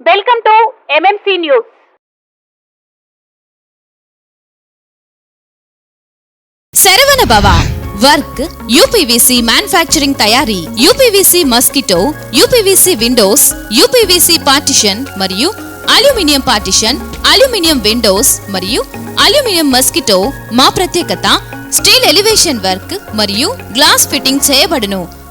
Welcome to MMC news Saravana Bhava work UPVC manufacturing తయారీ UPVC mosquito UPVC windows UPVC partition మరియు aluminium partition aluminium windows మరియు aluminium mosquito మా ప్రత్యేకత steel elevation work మరియు glass fitting చేయబడును.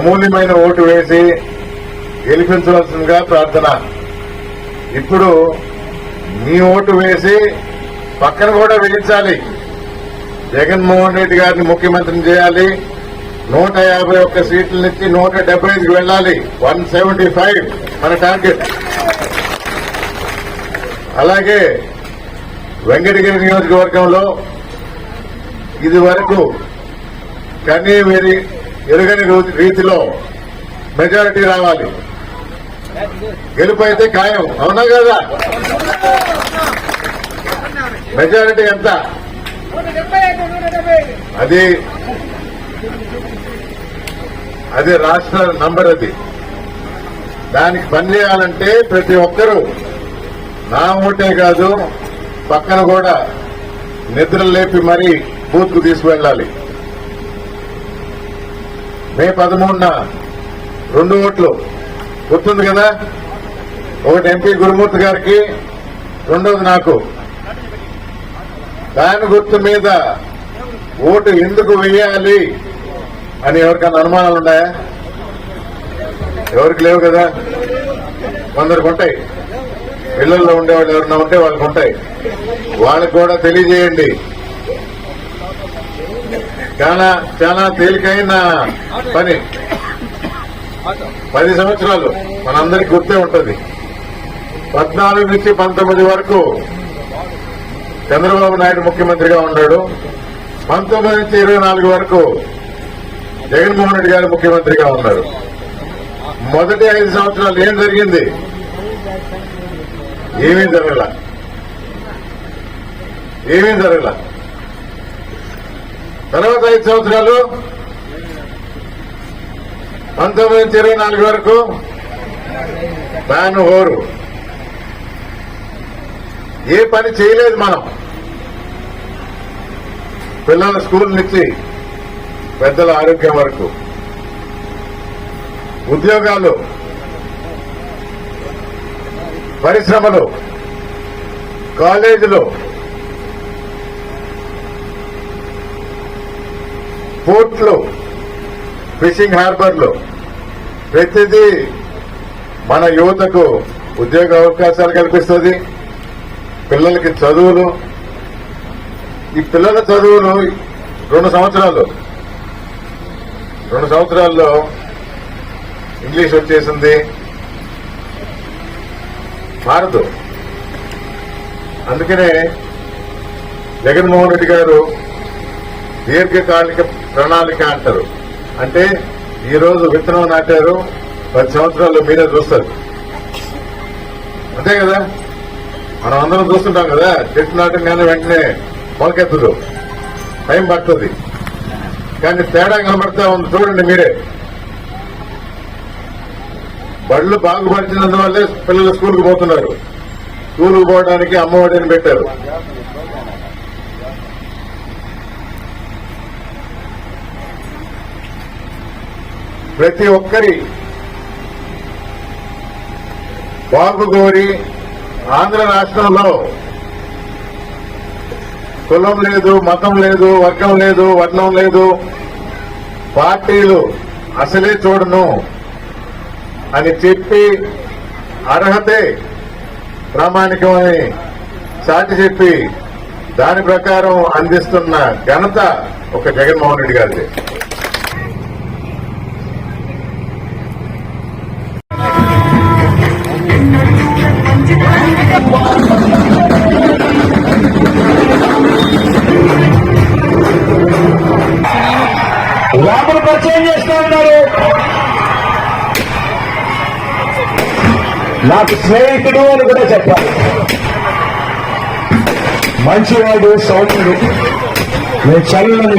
అమూల్యమైన vote వేసి గెలిపించవలసిందిగా ప్రార్థన. ఇప్పుడు మీ ఓటు వేసి పక్కన కూడా వేయించాలి. జగన్మోహన్ రెడ్డి గారిని ముఖ్యమంత్రిని చేయాలి. నూట యాభై ఒక్క సీట్లనిచ్చి నూట డెబ్బై ఐదుకి వెళ్ళాలి. వన్ సెవెంటీ ఫైవ్ మన టార్గెట్. అలాగే వెంకటగిరి నియోజకవర్గంలో ఇది వరకు కనీ ఎరుగని రూ- రీతిలో మెజారిటీ రావాలి. గెలుపు అయితే ఖాయం. అవునా కదా? మెజారిటీ ఎంత? అది అది రాష్ట్ర నంబర్ అది. దానికి పనిచేయాలంటే ప్రతి ఒక్కరూ నా ఓటే కాదు పక్కన కూడా నిద్ర లేపి మరీ బూత్కు తీసుకువెళ్ళాలి. మే పదమూడున రెండు ఓట్లు. గుర్తుంది కదా? ఒకటి ఎంపీ గురుమూర్తి గారికి రెండోది నాకు. దాని గుర్తు మీద ఓటు ఎందుకు వేయాలి అని ఎవరికైనా అనుమానాలు ఉన్నాయా? ఎవరికి లేవు కదా? కొందరికి ఉంటాయి. ఇళ్ళలో ఉండేవాళ్ళు ఎవరైనా ఉంటే వాళ్ళకు ఉంటాయి. వాళ్ళకి కూడా తెలియజేయండి. చాలా చాలా తేలికైన పని. పది సంవత్సరాలు మనందరికి గుర్తే ఉంటుంది. పద్నాలుగు నుంచి పంతొమ్మిది వరకు చంద్రబాబు నాయుడు ముఖ్యమంత్రిగా ఉన్నాడు. పంతొమ్మిది నుంచి ఇరవై నాలుగు వరకు జగన్మోహన్ రెడ్డి గారు ముఖ్యమంత్రిగా ఉన్నారు. మొదటి ఐదు సంవత్సరాలు ఏం జరిగింది? ఏమీ జరగల. ఏమీ జరగల. తర్వాత ఐదు సంవత్సరాలు పంతొమ్మిది నుంచి ఇరవై నాలుగు వరకు దాని హోరు ఏ పని చేయలేదు మనం. పిల్లల స్కూల్ నుంచి పెద్దల ఆరోగ్యం వరకు. ఉద్యోగాలు పరిశ్రమలు కాలేజీలు పోర్ట్లు ఫిషింగ్ హార్బర్లో ప్రతిదీ మన యువతకు ఉద్యోగ అవకాశాలు కల్పిస్తుంది. పిల్లలకి చదువులు ఈ పిల్లల చదువులు రెండు సంవత్సరాలు. రెండు సంవత్సరాల్లో ఇంగ్లీష్ వచ్చేసింది. మారదు. అందుకనే జగన్మోహన్ రెడ్డి గారు దీర్ఘకాలిక ప్రణాళిక అంటారు. అంటే ఈ రోజు విత్తనం నాటారు పది సంవత్సరాలు మీరే చూస్తారు. అంతే కదా? మనం అందరం చూస్తుంటాం కదా చెట్టు నాటంగానే వెంటనే మొలకెత్తదు. టైం పడుతుంది. కానీ తేడా కనబడతా ఉంది చూడండి మీరే. బళ్ళు బాగుపరిచినందువల్లే పిల్లలు స్కూల్కి పోతున్నారు. స్కూల్కి పోవడానికి అమ్మఒడిని పెట్టారు. ప్రతి ఒక్కరి బాగు కోరి ఆంధ్ర రాష్ట్రంలో కులం లేదు మతం లేదు వర్గం లేదు వర్ణం లేదు పార్టీలు అసలే చూడను అని చెప్పి అర్హతే ప్రామాణికం అని చెప్పి దాని ప్రకారం అందిస్తున్న ఘనత ఒక జగన్మోహన్ రెడ్డి గారిది. నాకు స్నేహితుడు అని కూడా చెప్పాలి. మంచివాడు సౌమ్యుడు. నేను చల్లని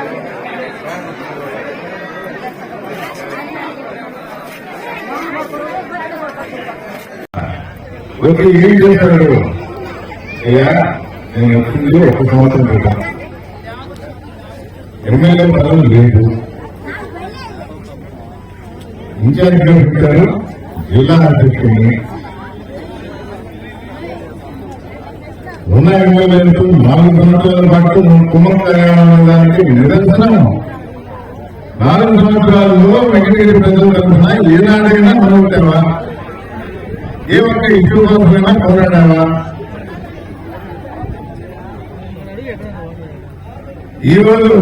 వచ్చి ఏం చేశాడు అయ్యా నేను వచ్చింది ఒక సంవత్సరం క్రితం ఎమ్మెల్యే పదవి లేదు ఇన్ఛార్జ్ పెట్టారు జిల్లా అధ్యక్షుడిని ఉన్న ఎమ్మెల్యేలకు నాలుగు సంవత్సరాల పాటు కుమ్మకాయడం దానికి నిదర్శనం నాలుగు సంవత్సరాల్లో వెంకటగిరి ప్రజలు కలుగుతున్నాయి ఏనాడైనా మనం మొదలుపెట్టావా ఏ ఒక్క ఇష్యూ కోసమైనా పోరాడావా? ఈ రోజు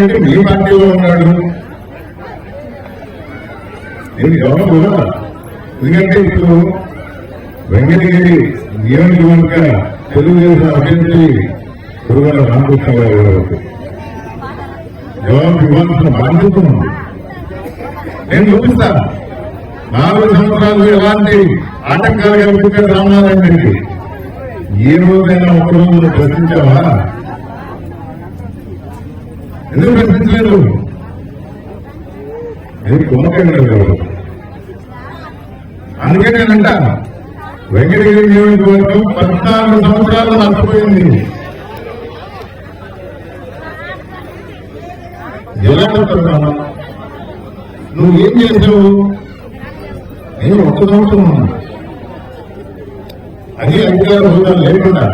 రెడ్డి మీ పార్టీలో ఉన్నాడు. నేను ఎవరు కూడా ఎందుకంటే ఇప్పుడు వెంకటగిరి నియోజకవర్గ తెలుగుదేశం అభ్యర్థి కురుగల రామకృష్ణ గారు గారు. జవాబు ఇవ్వాల్సిన బాధ్యత ఉంది. నేను చూపిస్తాను. నాలుగు సంవత్సరాలు ఎలాంటి ఆటంకాలు కల్పించారు రామనారాయణ రెడ్డి ఏ రోజైనా ఒక రోజు ప్రశ్నించావా? ఎందుకు ప్రశ్నించలేదు? ఇది కుమ్మకండి అందుకే నేనంట వెంకటగిరి నియోజకవర్గం పద్నాలుగు సంవత్సరాలు నష్టపోయింది. ఎలా చెప్తున్నాను నువ్వు ఏం చేసావు? నేను ఒక్క సంవత్సరం ఉన్నాను. అది అధికార హోదా లేకుండా.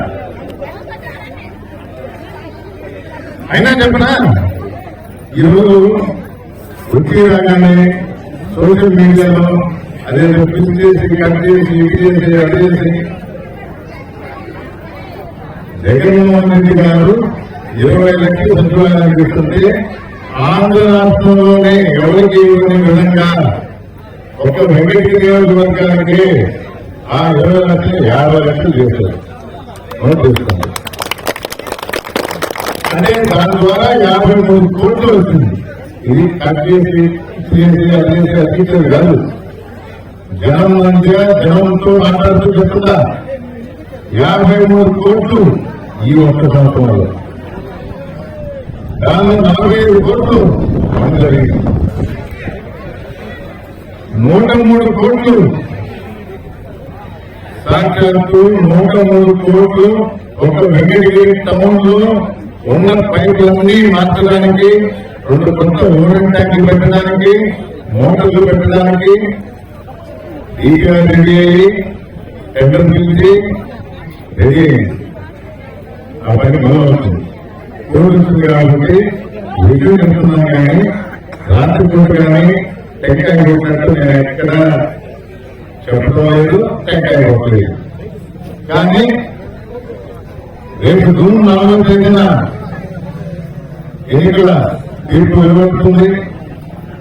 అయినా చెప్పనా? ఈరోజు వృత్తి రాగానే సోషల్ మీడియాలో అదే పిన్ చేసి కట్ చేసి ఇటు చేసి అటు చేసి. జగన్మోహన్ రెడ్డి గారు ఇరవై లక్షల సచివాలయానికి ఇస్తుంటే ఆంధ్ర రాష్ట్రంలోనే ఎవరికి ఇవ్వని విధంగా ఒక వెంకటగిరి నియోజకవర్గానికి ఆ ఇరవై లక్షలు యాభై లక్షలు చేశారు. నోట్ చేసుకోండి అంటే దాని ద్వారా యాభై మూడు కోట్లు వచ్చింది. ఇది కట్ చేసి చేసి అది చేసి అతికించేది కాదు. జనం మంచిగా జనంతో మాట్లాడుతూ చెప్తున్నా. యాభై మూడు కోట్లు ఈ ఒక్క సంవత్సరంలో. దానిలో నలభై ఐదు కోట్లు పని జరిగింది నూట మూడు కోట్లు. సాక్షాత్తు నూట మూడు కోట్లు ఒక వెంకటగిరి టౌన్లో ఉన్న పైపులన్నీ మార్చడానికి రెండు కొత్త ఓవెన్ ట్యాంకులు పెట్టడానికి మోటార్లు పెట్టడానికి ఈగా రెడీ అయ్యి టెండర్ పిలిచి రెడీ అయింది ఆ పని మొదలవుతుంది కోరుతుంది కాబట్టి విజయం చెప్తున్నాం కానీ రాత్రి పూట కానీ టెంకాయ కొట్టినట్టు నేను ఎక్కడ చెప్పడం లేదు టెంకాయ కొట్టలేదు. కానీ రేపు జూన్ నాలుగో తేదీన ఎన్నికల తీర్పు వెలువడుతుంది.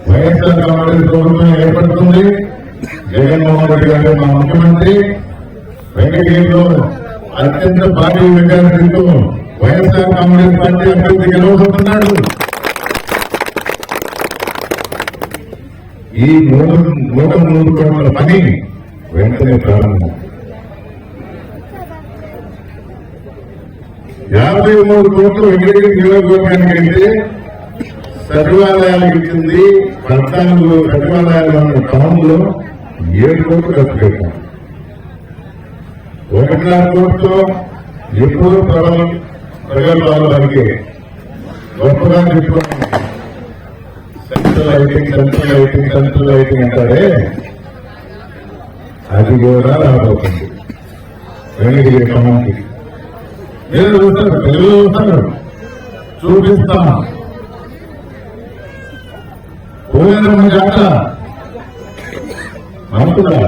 వైఎస్ఆర్ కాంగ్రెస్ ప్రభుత్వం ఏర్పడుతుంది. జగన్మోహన్ రెడ్డి గారు మా ముఖ్యమంత్రి. వెంకటగిరిలో అత్యంత భారీ విద్యార్థులతో వైఎస్ఆర్ కాంగ్రెస్ పార్టీ అభ్యర్థి గెలవబోతున్నాడు ఈ మూడు నూట మూడు కోట్ల పని వెంటనే ప్రారంభం. యాభై మూడు కోట్లు వెంకటగిరి నియోజకవర్గానికి అయితే సచివాలయానికి ఇచ్చింది పద్నాలుగు సచివాలయాలు ఉన్న టౌన్ ఏడు కోట్లు ఖర్చు పెట్టాం. ఒకటిన్నర కోట్లు ఎప్పుడూ ప్రజలు ప్రగల్భాలు పలికే గొప్పగా చెప్పుకున్నాం central lighting central lighting central lighting అంటారే? అది కూడా రాబోతుంది. వెంకటగిరి టౌన్కి మీరు చూస్తారు తెలుగులో చూస్తారు చూపిస్తాను. పోయిన జాత అనుకున్నా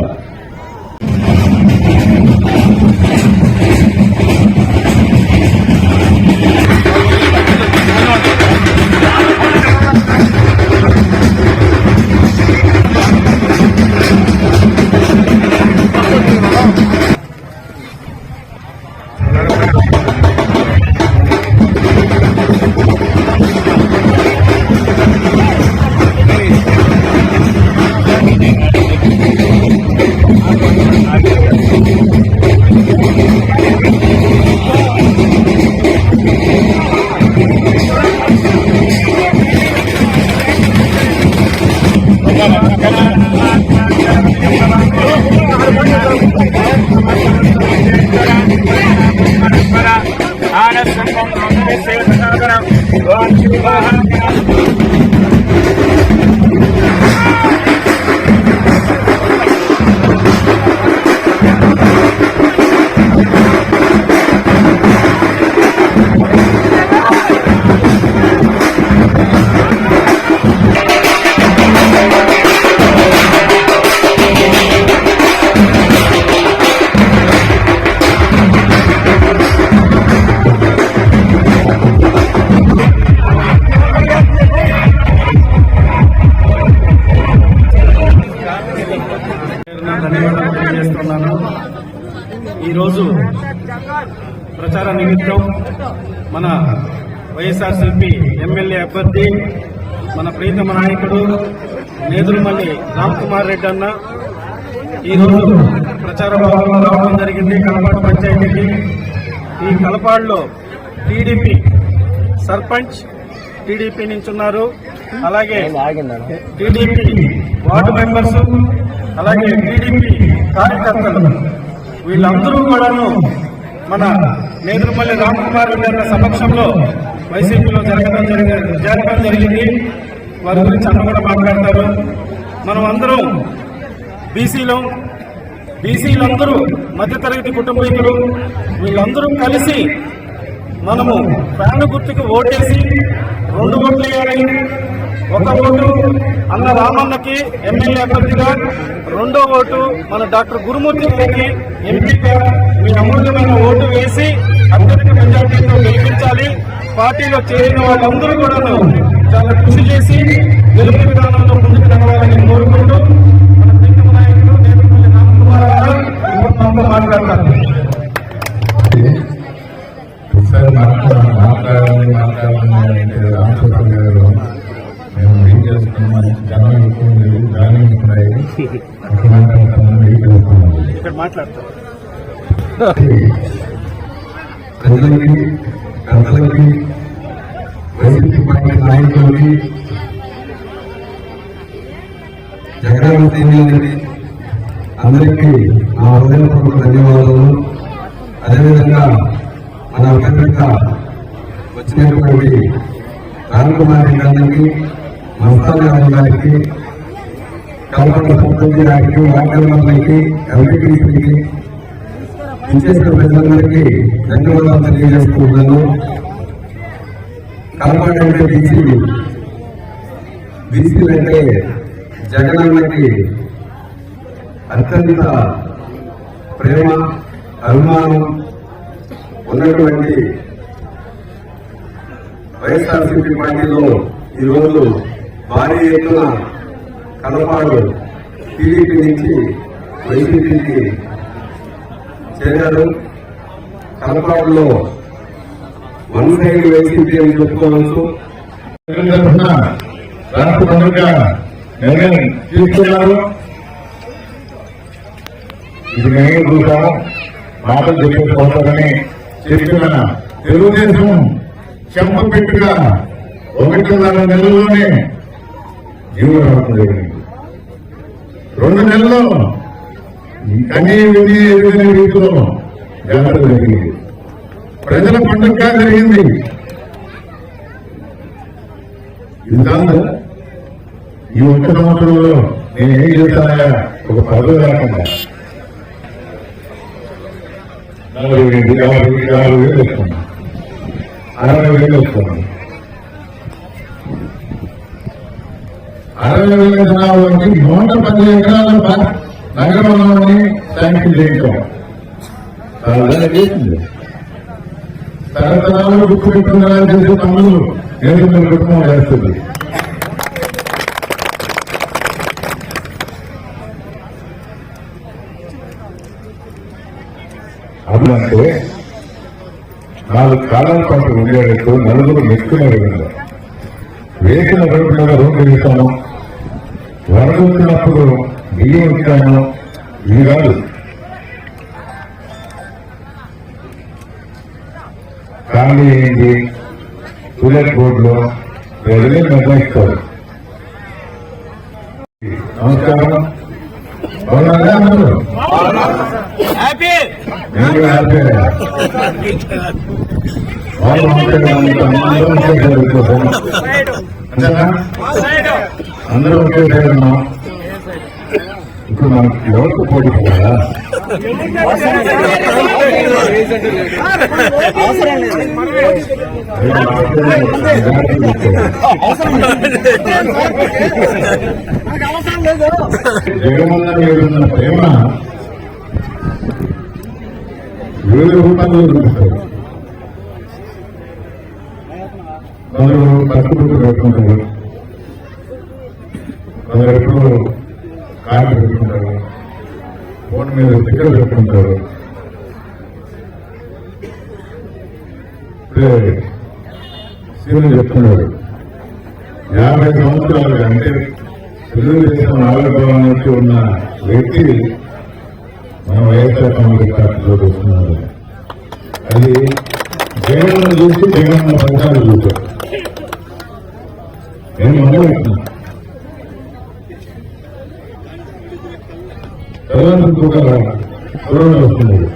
you. మన నాయకుడు నేదురుమల్లి రామ్ కుమార్ రెడ్డి అన్న. ఈరోజు ప్రచార భాగంలో రావడం జరిగింది. కలపాడు పంచాయతీకి. ఈ కలపాడులో టీడీపీ సర్పంచ్ టీడీపీ నుంచి ఉన్నారు అలాగే టీడీపీ వార్డు మెంబర్స్ అలాగే టీడీపీ కార్యకర్తలు వీళ్ళందరూ కూడాను మన నేదురుమల్లి రామ్కుమార్ రెడ్డి అన్న సమక్షంలో వైసీపీలో జరగడం జరిగింది జరగడం జరిగింది. వారి గురించి అన్న కూడా మాట్లాడతారు. మనం అందరం బీసీలో బీసీలందరూ మధ్యతరగతి కుటుంబీకులు వీళ్ళందరూ కలిసి మనము ప్రాణ గుర్తుకు ఓటేసి రెండు ఓట్లు వేయాలి. ఒక ఓటు అన్న రామన్నకి ఎమ్మెల్యే అభ్యర్థిగా రెండో ఓటు మన డాక్టర్ గురుమూర్తి గారికి ఎంపీగా మీ అమూల్యమైన ఓటు వేసి అత్యధిక మెజార్టీతో గెలిపించాలి. పార్టీలో చేరిన వాళ్ళందరూ కూడా చాలా కృషి చేసి గెలుపు విధానంలో ముందుకు నడవాలని కోరుకుంటూ మన ప్రీతమ నాయకుడు నేదురుమల్లి రామకుమార్ గారు మనతో మాట్లాడతారు. అంటే గారు మేము ఏం చేస్తున్నాం. జనం ఎక్కువ ఉంది గాలి చేస్తున్నాం ఇక్కడ ప్రజలకి వైసీపీ పార్టీ నాయకులకి జగన్ సైన్యానికి అందరికీ నా హృదయపూర్వక ధన్యవాదాలు. అదేవిధంగా మన వెనక వచ్చినటువంటి రామకుమారి గారికి మస్తాన్ గారికి కల్పన సర్పంచ్ గారికి వార్డు ఎంపీటీసీకి ఇచ్చేసిన ప్రజలందరికీ ధన్యవాదాలు తెలియజేసుకుంటున్నాను కల్పన అంటే బీసీ బీసీలు అంటే జగనన్నకి అత్యంత ప్రేమ అభిమానం ఉన్నటువంటి వైఎస్ఆర్సీపీ పార్టీలో ఈరోజు భారీ ఎత్తున కలపాడు టీడీపీ నుంచి వైసీపీకి చేరారు. కలపాడులో వన్ సైడ్ వైసీపీ అని చెప్పుకోవచ్చు తరఫున నిర్ణయం తీసుకున్నారు ఇది నేను చూసాము మాటలు చెప్పేసుకోవటారని చెప్పిన తెలుగుదేశం చెంప పెట్టుగా ఒకటిన్నర నెలల్లోనే జీవనం జరిగింది. రెండు నెలల్లో కనీ విధి ఎదుగుని రీతిలో జాగ్రత్త జరిగింది. ప్రజల పండుగ జరిగింది. ఇది ఈ ఒక్క సంవత్సరంలో నేను ఏం చేశానా ఒక పదవి రాకుండా. నలభై వేలు యాభై యాభై వేలు వస్తున్నాను అరవై వేలు వస్తున్నాను అరవై వేల జనాభాకి నూట పది ఎకరాల నగరంలోనే శాంక్షన్ చేయించాం చేసింది. తరతరాలు గుర్తు పెట్టుకునేలా చేసే పనులు నేను మీ కుటుంబం చేస్తుంది. అప్పుడంటే నాలుగు కాలాల పాటు ఉండేటట్టు నలుగురు మెచ్చుకునే విధంగా వేసిన రోడ్డు మీద రోడ్డు వేశాను వరదొచ్చినప్పుడు బియ్యం ఇచ్చాను ఇవి కాదు. ఖాళీ అయింది టూలెట్ బోర్డులో ప్రజలే నిర్ణయిస్తారు? నమస్కారం? అందరూ? ఒకేసారి ఉన్నాం ఇప్పుడు మనకి ఎవరికి పోటీ కదా జగనన్న మీద ఉన్న ప్రేమ వివిధ రూపాల్లో చూపిస్తారు పెట్టుకుంటారు ఎప్పుడు కార్డు పెట్టుకుంటారు ఫోన్ మీద స్టిక్కర్ పెట్టుకుంటారు. శివుని సీఎం చెప్తున్నారు యాభై సంవత్సరాలు అంటే తెలుగుదేశం ఆవిర్భావం నుంచి ఉన్న వ్యక్తి మన వైఎస్ఆర్ కాంగ్రెస్ పార్టీలో వస్తున్నారు అది జగన్ చూసి జగన్ ఫలితాలు చూశారు నేను మొదలెట్టినా. తర్వాత కూడా కరోనా వస్తున్నారు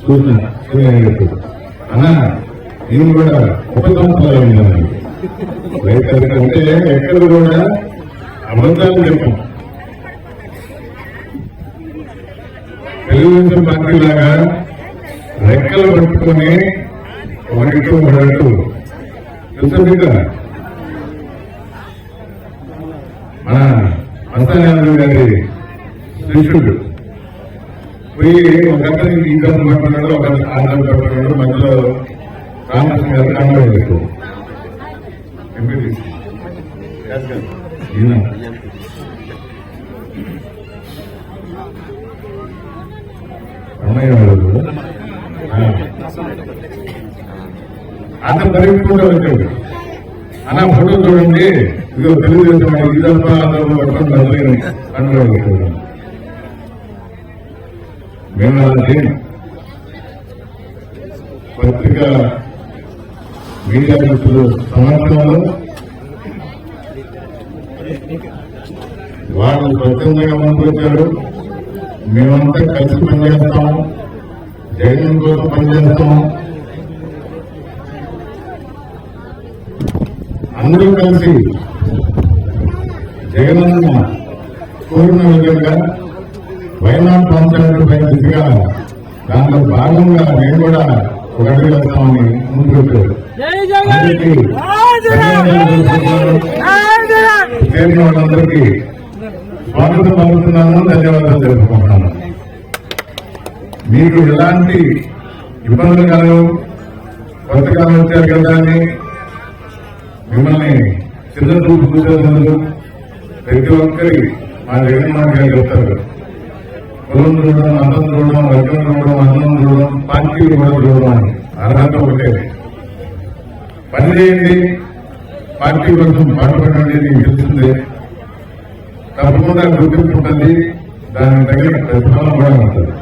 చూసిన చూసిన అన్నా నేను కూడా ఒక సంవత్సరాలు అయిందని వైఎస్ఆర్ అంటే ఎక్కడ కూడా అబద్ధాలు చెప్పాం. తెలుగుదేశం పార్టీ లాగా రెక్కలు పట్టుకుని ఒకటి ఒకటి తెలుసా మన అంతర్యాలు గారి శిష్యుడు పోయి ఒక అతని పట్టుకున్నాడు ఒక ఆంధ్రం పట్టుకున్నాడు మధ్యలో రామకృష్ణ గారు కాంగ్రెస్ పెట్టు. ఎంపీటీసీ. ఈయన. వాళ్ళు పరిగెత్తుకుంటూ వచ్చాడు అన్న ఫోటో చూడండి. ఇదో తెలుగుదేశం ఇదంతా అందరూ పట్టుకుని నలభై పెట్టాడు మేము పత్రిక మీడియా మిత్రులు వాళ్ళు స్వచ్ఛందంగా ముందుకు వచ్చారు మేమంతా కలిసి పనిచేస్తాం. జగన్ కోసం పనిచేస్తాం. అందరూ కలిసి జగనన్న కోరిన విధంగా వైనాడు పంచాయతీ పై దిశగా దాంట్లో భాగంగా నేను కూడా ఒక అడుగు వేస్తామని ముందుకు వచ్చారు. చేరిన వాళ్ళందరికీ స్వాగతం పలుకుతున్నాను. ధన్యవాదాలు తెలుపుకుంటున్నాను. మీకు ఎలాంటి ఇబ్బందులు కలవు కొత్తగా వచ్చారు కదా అని మిమ్మల్ని చిన్న చూపు చూసేందుకు ప్రతి ఒక్కరి మా జగన్మోహన్ గారు చెప్తారు కులం చూడడం అర్థం చూడడం వర్గం చూడడం అన్నం చూడడం పంచి కూడా చూడడం అర్హత ఒకటే. పని చేయండి. పార్టీ కోసం పాటుపడండి నీకు తెలిసిందే తప్పకుండా గుర్తింపు ఉంటుంది దానికి తగిన ప్రతిఫలం కూడా ఉంటుంది.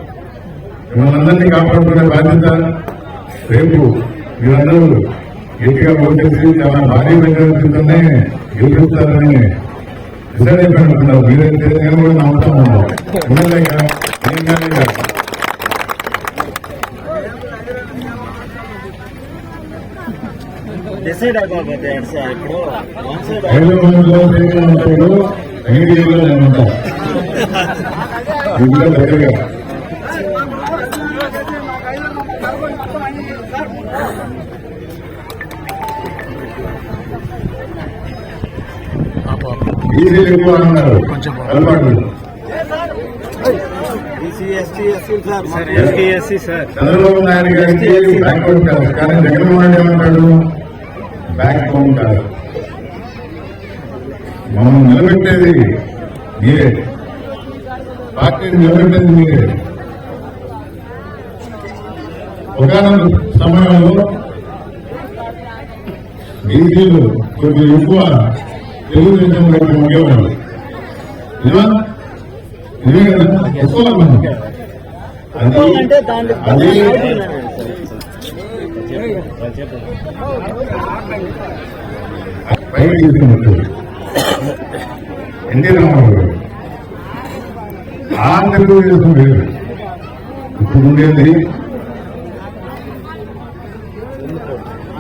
మిమ్మల్ని అందరినీ కాపాడుకునే బాధ్యత రేపు మీరందరూ గట్టిగా ఓటేసి చాలా భారీ మెజారిటీతోనే గెలిపిస్తారని డిసైడ్ అయిపోయినట్టున్నారు మీరైతే నేను కూడా నమ్ముతా ఉన్నాను ఎమ్మెల్యేగా నేను కానీ కాదు. డిసైడ్ అయిపోతే సార్ ఇప్పుడు వన్ సైడ్ హైదరాబాద్లో సీఎం ఉంటాడు ఐడియాలో నేను ఉంటా ఈజీ ఎక్కువ అన్నారు అలవాటు. చంద్రబాబు నాయుడు గారికి కాదు కానీ జగన్మోహన్ రెడ్డి ఏమంటాడు? బ్యాక్ నిలబెట్టేది మీరే. పార్టీని నిలబెట్టేది మీరే. ఒకనొక సమయంలో బీసీలు కొద్దిగా ఎక్కువ తెలుగుదేశం వైపు ఉండేవాళ్ళు ఇదివా ఇదే కదా ఎక్కువ మంది అది అది పైకి తీసుకున్నట్టు ఎన్టీ రామారావు గారు వేరు ఇప్పుడు ఉండేది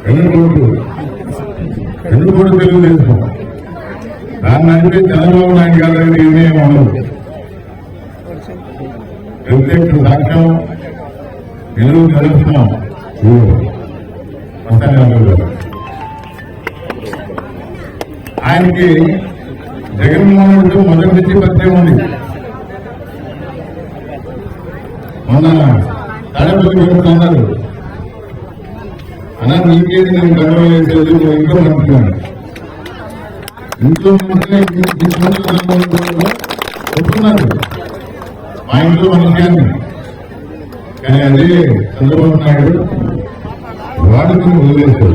వెన్నుకోటు వెన్నుకోటు తెలుగుదేశం. దాన్ని చంద్రబాబు నాయుడు గారు దగ్గర ఏమేమి ఉండదు ప్రత్యక్ష సాక్ష్యం నిలువు నిలుస్తున్నాం ఆయనకి జగన్మోహన్ రెడ్డి మొదటి నుంచి పరిచయం ఉంది. మొన్న తాడపల్లి అన్నారు. అన్నారు ఇంకేది నేను గర్వం వేసేది నువ్వు ఇంట్లో ఇంట్లో ఉంటే ఒప్పుకున్నారు. మా ఇంట్లో మనిషి కానీ అదే చంద్రబాబు నాయుడు వాడుకుని వదిలేశారు.